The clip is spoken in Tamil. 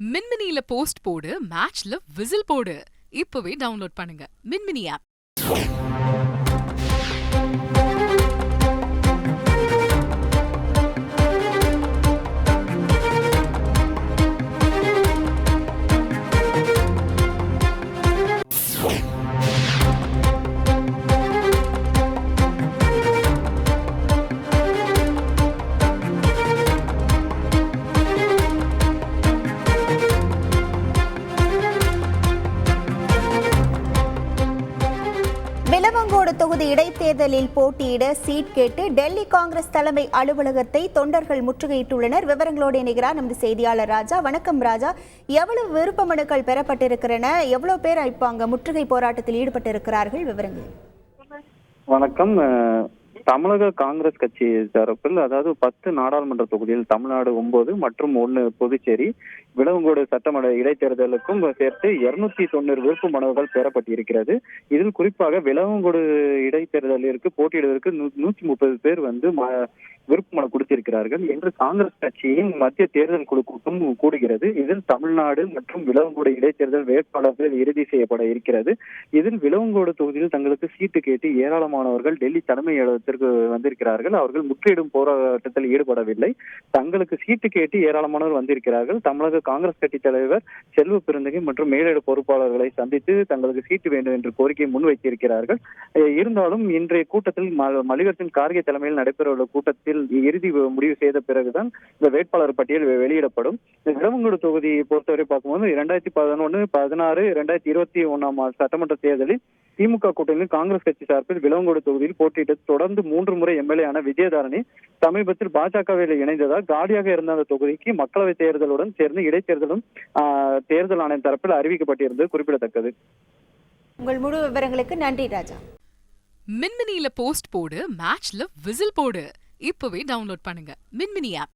மின்மினியில போஸ்ட் போடு மேட்ச்ல விசில் போடு. இப்பவே டவுன்லோட் பண்ணுங்க. மின்மினி ஆப் விலவங்கோடு இடைத்தேர்தலில் போட்டியிட சீட் கேட்டு டெல்லி காங்கிரஸ் தலைமை அலுவலகத்தை தொண்டர்கள் முற்றுகையிட்டுள்ளனர். விவரங்களோடு இணைகிறார் நமது செய்தியாளர் ராஜா. வணக்கம் ராஜா. எவ்வளவு விருப்ப மனுக்கள் பெறப்பட்டிருக்கிறன? எவ்வளவு பேர் இப்போ அங்க முற்றுகை போராட்டத்தில் ஈடுபட்டிருக்கிறார்கள்? விவரங்கள். வணக்கம். தமிழக காங்கிரஸ் கட்சி தரப்பில் அதாவது பத்து நாடாளுமன்ற தொகுதியில் தமிழ்நாடு ஒன்பது மற்றும் ஒன்று புதுச்சேரி விலவங்கோடு சட்டமன்ற இடைத்தேர்தலுக்கும் சேர்த்து இருநூத்தி தொண்ணூறு விருப்பு மனுக்கள் பெறப்பட்டிருக்கிறது. இதில் குறிப்பாக விலவங்கோடு இடைத்தேர்தலிற்கு போட்டியிடுவதற்கு நூற்றி நூத்தி முப்பது பேர் வந்து ம- மனு கொடுத்திருக்கிறார்கள். என்று காங்கிரஸ் கட்சியின் மத்திய தேர்தல் குழு கூட்டம் கூடுகிறது. இதில் தமிழ்நாடு மற்றும் விலவங்கோடு இடைத்தேர்தல் வேட்பாளர்கள் இறுதி செய்யப்பட இருக்கிறது. இதில் விலவங்கோடு தொகுதியில் தங்களுக்கு சீட்டு கேட்டு ஏராளமானவர்கள் டெல்லி தலைமை அலுவலகத்திற்கு வந்திருக்கிறார்கள். அவர்கள் முற்றிடும் போராட்டத்தில் ஈடுபடவில்லை. தங்களுக்கு சீட்டு கேட்டு ஏராளமானவர் வந்திருக்கிறார்கள். தமிழக காங்கிரஸ் கட்சி தலைவர் செல்வ பெருந்தகை மற்றும் மேலிட பொறுப்பாளர்களை சந்தித்து தங்களுக்கு சீட்டு வேண்டும் என்று கோரிக்கை முன்வைத்திருக்கிறார்கள். இருந்தாலும் இன்றைய கூட்டத்தில் மல்லிகார்ஜுன் கார்கே தலைமையில் நடைபெறவுள்ள கூட்டத்தில் இறுதி முடிவு செய்த பிறகுதான் இந்த வேட்பாளர் பட்டியல் வெளியிடப்படும். இந்த தொகுதியை பொறுத்தவரை பார்க்கும்போது இரண்டாயிரத்தி பதினொன்று பதினாறு இரண்டாயிரத்தி இருபத்தி ஒன்னாம் சட்டமன்ற தேர்தலில் திமுக கூட்டணியில் காங்கிரஸ் கட்சி சார்பில் விலவங்கோடு தொகுதியில் போட்டியிட்டு தொடர்ந்து மூன்று முறை எம்எல்ஏ ஆன விஜயதாரணி சமீபத்தில் பாஜகவில் இணைந்ததால் காலியாக இருந்த அந்த தொகுதிக்கு மக்களவைத் தேர்தலுடன் சேர்ந்து இடைத்தேர்தலும் தேர்தல் ஆணையம் தரப்பில் அறிவிக்கப்பட்டிருந்தது குறிப்பிடத்தக்கது. உங்கள் முழு விவரங்களுக்கு நன்றி ராஜா. மின்மினியில போஸ்ட் போடு மேட்ச்ல விசில் போடு. இப்பவே டவுன்லோட் பண்ணுங்க. மின்மினி ஆப்